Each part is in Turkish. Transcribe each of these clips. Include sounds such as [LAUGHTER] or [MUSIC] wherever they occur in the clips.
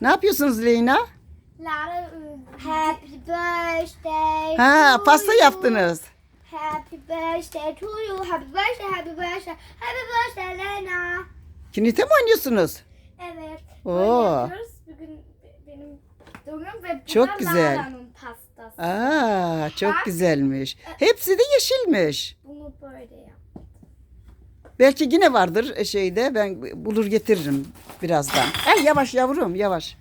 Ne yapıyorsunuz Leyna? Lara Happy birthday Ha pasta yaptınız. Happy birthday to you. Happy birthday, happy birthday. Happy birthday Lena. Kinite mi oynuyorsunuz? Evet. Oo. oynuyoruz. Bugün be- benim doğum ve bu Çok da güzel. Lara'nın pastası. Aa çok güzelmiş. Hepsi de yeşilmiş. Belki yine vardır e, şeyde. Ben bulur getiririm birazdan. Ay yavaş yavrum yavaş.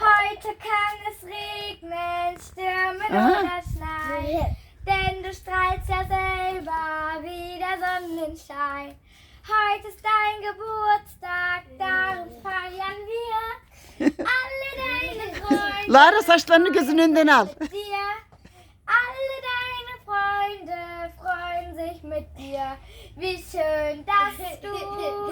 Heute kann es regnen, stürmen Aha. oder schneien, denn du strahlst ja selber wie der Sonnenschein. Heute ist dein Geburtstag, darum feiern wir [LAUGHS] alle deine Freunde Lara saçlarını gözünün önünden al. Sich mit dir. Wie schön, dass du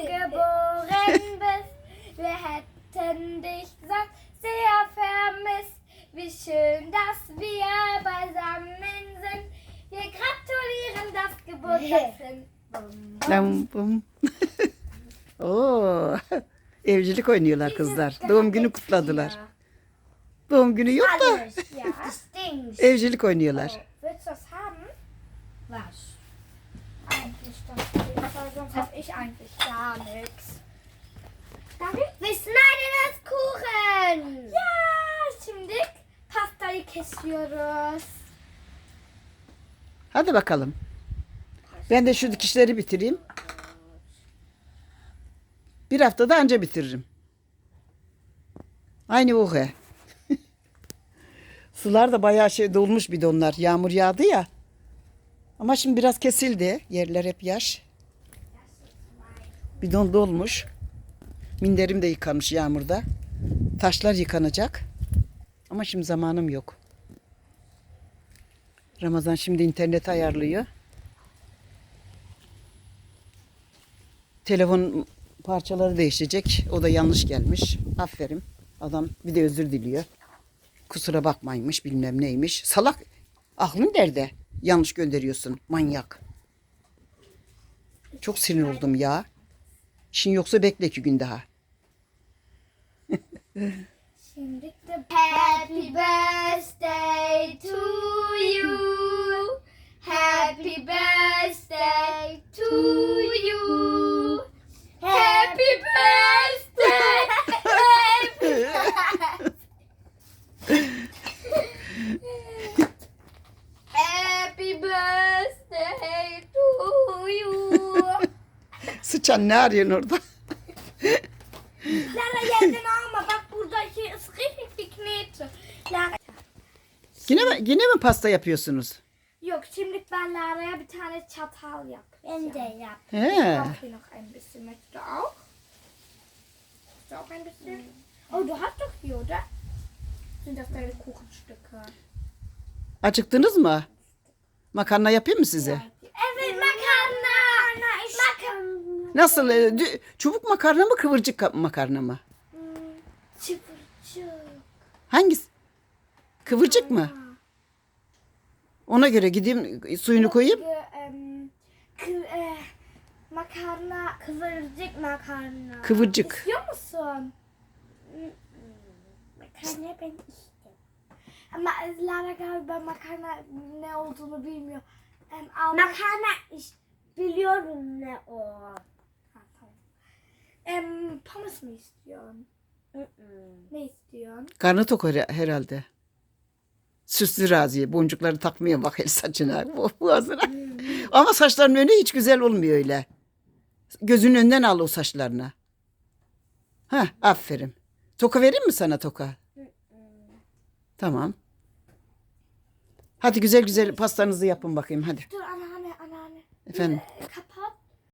geboren bist. Wir hätten dich sonst sehr vermisst. Wie schön, dass wir beisammen sind. Wir gratulieren das Geburtstagskind. Lam bum. [LAUGHS] Oo. Evcilik oynuyorlar kızlar. Doğum günü kutladılar. Doğum günü yok da [LAUGHS] evcilik oynuyorlar. Willst du das haben? Was? Eigentlich das Ding, weil sonst hab ich eigentlich gar nichts. İch? Wir schneiden das Kuchen! Ja, şimdi pastayı kesiyoruz. Hadi bakalım. Ben de şu dikişleri bitireyim. Bir haftada anca bitiririm. Aynı o he. [LAUGHS] Sular da bayağı şey dolmuş bidonlar. Yağmur yağdı ya. Ama şimdi biraz kesildi. Yerler hep yaş. Bidon dolmuş. Minderim de yıkanmış yağmurda. Taşlar yıkanacak. Ama şimdi zamanım yok. Ramazan şimdi internet ayarlıyor. Telefon parçaları değişecek. O da yanlış gelmiş. Aferin. Adam bir de özür diliyor. Kusura bakmaymış bilmem neymiş. Salak. Aklın nerede? Yanlış gönderiyorsun. Manyak. Çok sinir oldum ya. İşin yoksa bekle iki gün daha. Happy birthday to you. Happy birthday to you. Happy birthday. Happy birthday to you. Sıçan ne arıyorsun orada? Lara yerden alma bak ist richtig die Knete. Lara. Yine mi, yine mi pasta yapıyorsunuz? Yok şimdi ben Lara'ya bir tane çatal yap. Ben de yap. He. Ich brauche hier noch ein bisschen. Möchtest du auch? Hast du auch ein bisschen? Oh, du hast doch hier, oder? Sind das deine Kuchenstücke? Acıktınız mı? Makarna yapayım mı size? Evet makarna. Makarna. Nasıl? e, dü- Çubuk makarna mı kıvırcık ka- makarna mı? Çıpırcık. Hangisi? Kıvırcık mı? Ona göre gideyim suyunu koyayım. Kı- eh, makarna. Kıvırcık makarna. Kıvırcık. İstiyor musun? Makarna ben istiyorum. Ama Lara galiba makarna ne olduğunu bilmiyor. Em, makarna iş biliyorum ne o. Em, pommes mi istiyorsun? Ne istiyorsun? Karnı tok her- herhalde. Süslü Raziye. Boncukları takmıyor bak el saçına. [LAUGHS] bu- Boğazına. Ama saçların önü hiç güzel olmuyor öyle. Gözünün önünden al o saçlarını. Ha, aferin. Toka vereyim mi sana toka? Tamam. Hadi güzel güzel pastanızı yapın bakayım hadi. Dur anneanne anneanne. Efendim. Kap